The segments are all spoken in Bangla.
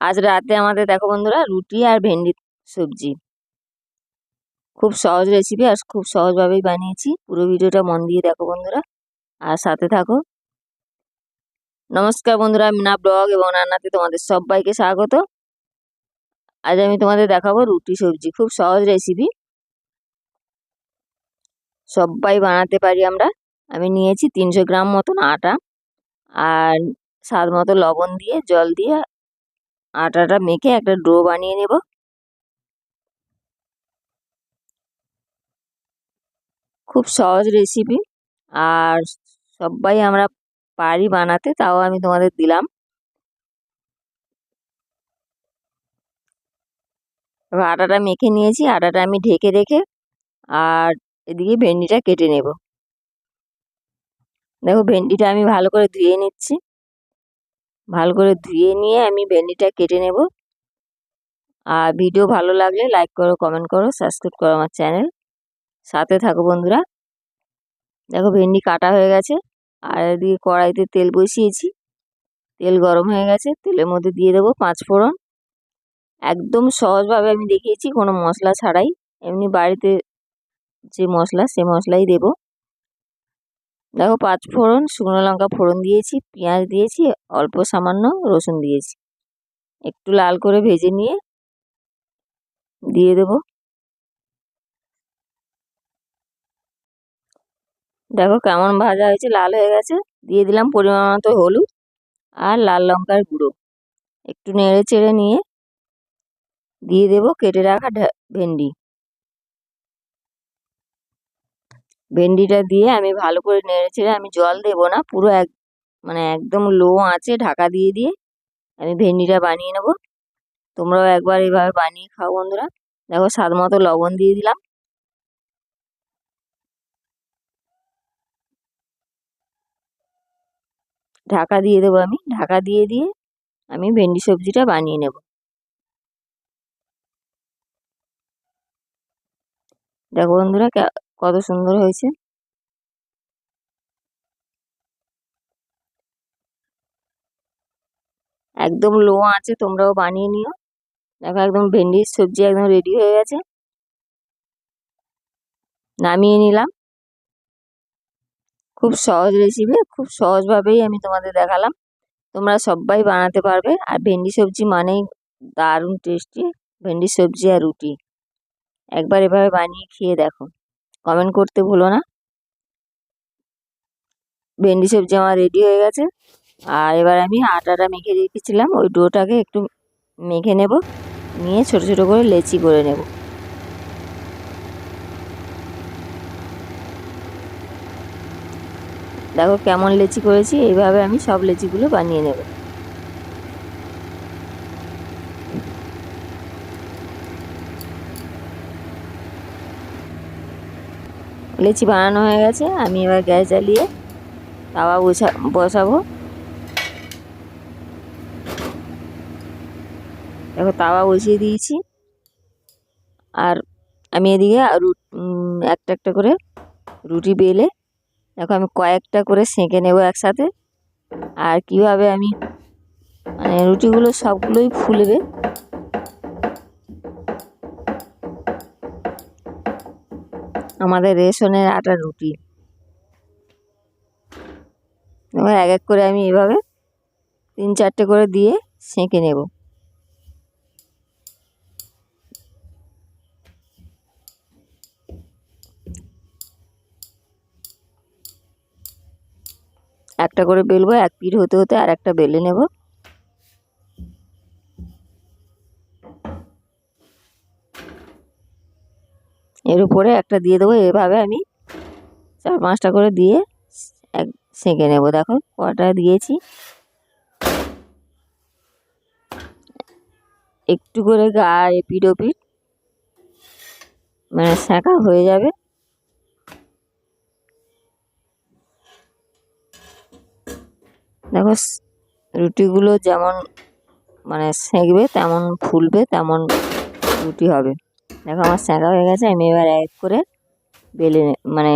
আজ রাতে আমাদের, দেখো বন্ধুরা, রুটি আর ভেন্ডি সবজি। খুব সহজ রেসিপি আর খুব সহজভাবেই বানিয়েছি। পুরো ভিডিওটা মন দিয়ে দেখো বন্ধুরা। আর সাথে থাকো। নমস্কার বন্ধুরা মিনা ব্লগ এবং রান্নাতে তোমাদের সবাইকে স্বাগত। আজ আমি তোমাদের দেখাবো রুটি সবজি। খুব সহজ রেসিপি সবাই বানাতে পারি আমরা। আমি নিয়েছি তিনশো গ্রাম মতন আটা। আর স্বাদ মতো লবণ দিয়ে, জল দিয়ে আটাটা মেখে একটা ডো বানিয়ে নেব। খুব সহজ রেসিপি আর সবাই আমরা পারি বানাতে, তাও আমি তোমাদের দিলাম। আটাটা মেখে নিয়েছি, আটাটা আমি ঢেকে রেখে আর এদিকে ভেন্ডিটা কেটে নেব। দেখো ভেন্ডিটা আমি ভালো করে ধুয়ে নিচ্ছি। ভালো করে ধুয়ে নিয়ে আমি ভেন্ডিটা কেটে নেব। আর ভিডিও ভালো লাগলে লাইক করো কমেন্ট করো সাবস্ক্রাইব করো আমার চ্যানেল সাথে থাকো বন্ধুরা। দেখো ভেন্ডি কাটা হয়ে গেছে। আর এদিকে কড়াইতে তেল বসিয়েছি। তেল গরম হয়ে গেছে। তেলের মধ্যে দিয়ে দেবো পাঁচ ফোড়ন। একদম সহজভাবে আমি দেখিয়েছি, কোনো মশলা ছাড়াই। এমনি বাড়িতে যে মশলা, সে মশলাই দেব। দেখো পাঁচ ফোড়ন, শুকনো লঙ্কা ফোড়ন দিয়েছি, পেঁয়াজ দিয়েছি, অল্প সামান্য রসুন দিয়েছি। একটু লাল করে ভেজে নিয়ে দিয়ে দেব। দেখো কেমন ভাজা হয়েছে, লাল হয়ে গেছে। দিয়ে দিলাম পরিমাণ মতো হলুদ আর লাল লঙ্কার গুঁড়ো। একটু নেড়ে চেড়ে নিয়ে দিয়ে দেব কেটে রাখা ভেন্ডি। ভেন্ডিটা দিয়ে আমি ভালো করে নেড়ে চেড়ে আমি জল দেবো না, পুরো এক মানে একদম লো আঁচে ঢাকা দিয়ে দিয়ে আমি ভেন্ডিটা বানিয়ে নেব। তোমরাও একবার এভাবে বানিয়ে খাও বন্ধুরা। দেখো স্বাদ মতো লবণ দিয়ে দিলাম। ঢাকা দিয়ে দেবো আমি, ঢাকা দিয়ে দিয়ে আমি ভেন্ডি সবজিটা বানিয়ে নেব। দেখো বন্ধুরা কত সুন্দর হয়েছে। একদম লো আছে, তোমরাও বানিয়ে নিও। দেখো একদম ভেন্ডির সবজি একদম রেডি হয়ে গেছে। নামিয়ে নিলাম। খুব সহজ রেসিপি খুব সহজভাবেই আমি তোমাদের দেখালাম। তোমরা সবাই বানাতে পারবে। আর ভেন্ডি সবজি মানেই দারুণ টেস্টি ভেন্ডি সবজি আর রুটি। একবার এভাবে বানিয়ে খেয়ে দেখো। কমেন্ট করতে ভুলো না। ভেন্ডি সবজি আমার রেডি হয়ে গেছে। আর এবার আমি আটাটা মেখে রেখেছিলাম। ওই ডোটাকে একটু মেখে নেব। নিয়ে ছোট ছোট করে লেচি করে নেব। দেখো কেমন লেচি করেছি। এইভাবে আমি সব লেচিগুলো বানিয়ে নেব। লেচি বানানো হয়ে গেছে, আমি এবার গ্যাস জ্বালিয়ে তাওয়া বসা, বসাবো। দেখো তাওয়া বসিয়ে দিয়েছি। আর আমি এদিকে একটা একটা করে রুটি বেলে, দেখো আমি কয়েকটা করে সেঁকে নেব একসাথে। আর কীভাবে আমি মানে রুটিগুলো সবগুলোই ফুলবে আমাদের রেশনের আটার রুটি। এবার এক এক করে আমি এভাবে তিন চারটে করে দিয়ে সেঁকে নেব। একটা করে বেলবো, এক পিঠ হতে হতে আর একটা বেলে নেব। এর উপরে একটা দিয়ে দেবো, এভাবে আমি চার পাঁচটা করে দিয়ে এক সেঁকে নেব। দেখো, কটা দিয়েছি। একটু করে গা এপিট ওপিট মানে সেঁকা হয়ে যাবে। দেখো রুটিগুলো যেমন মানে সেঁকবে, তেমন ফুলবে, তেমন রুটি হবে। দেখো আমার সেঁকা হয়ে গেছে আমি এবার এক করে বেলে মানে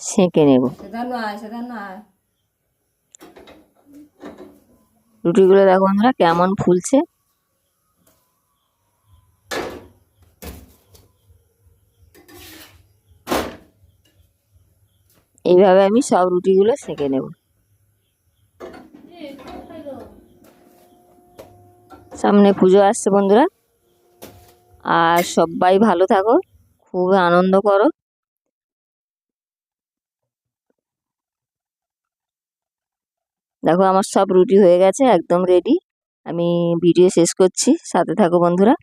সেঁকে নেব। রুটিগুলো দেখো বন্ধুরা কেমন ফুলছে। এইভাবে আমি সব রুটিগুলো সেঁকে নেব। সামনে পুজো আসছে বন্ধুরা। আর সবাই ভালো থাকো, খুব আনন্দ করো। দেখো, আমার সব রুটি হয়ে গেছে, একদম রেডি আমি ভিডিও শেষ করছি, সাথে থাকো বন্ধুরা।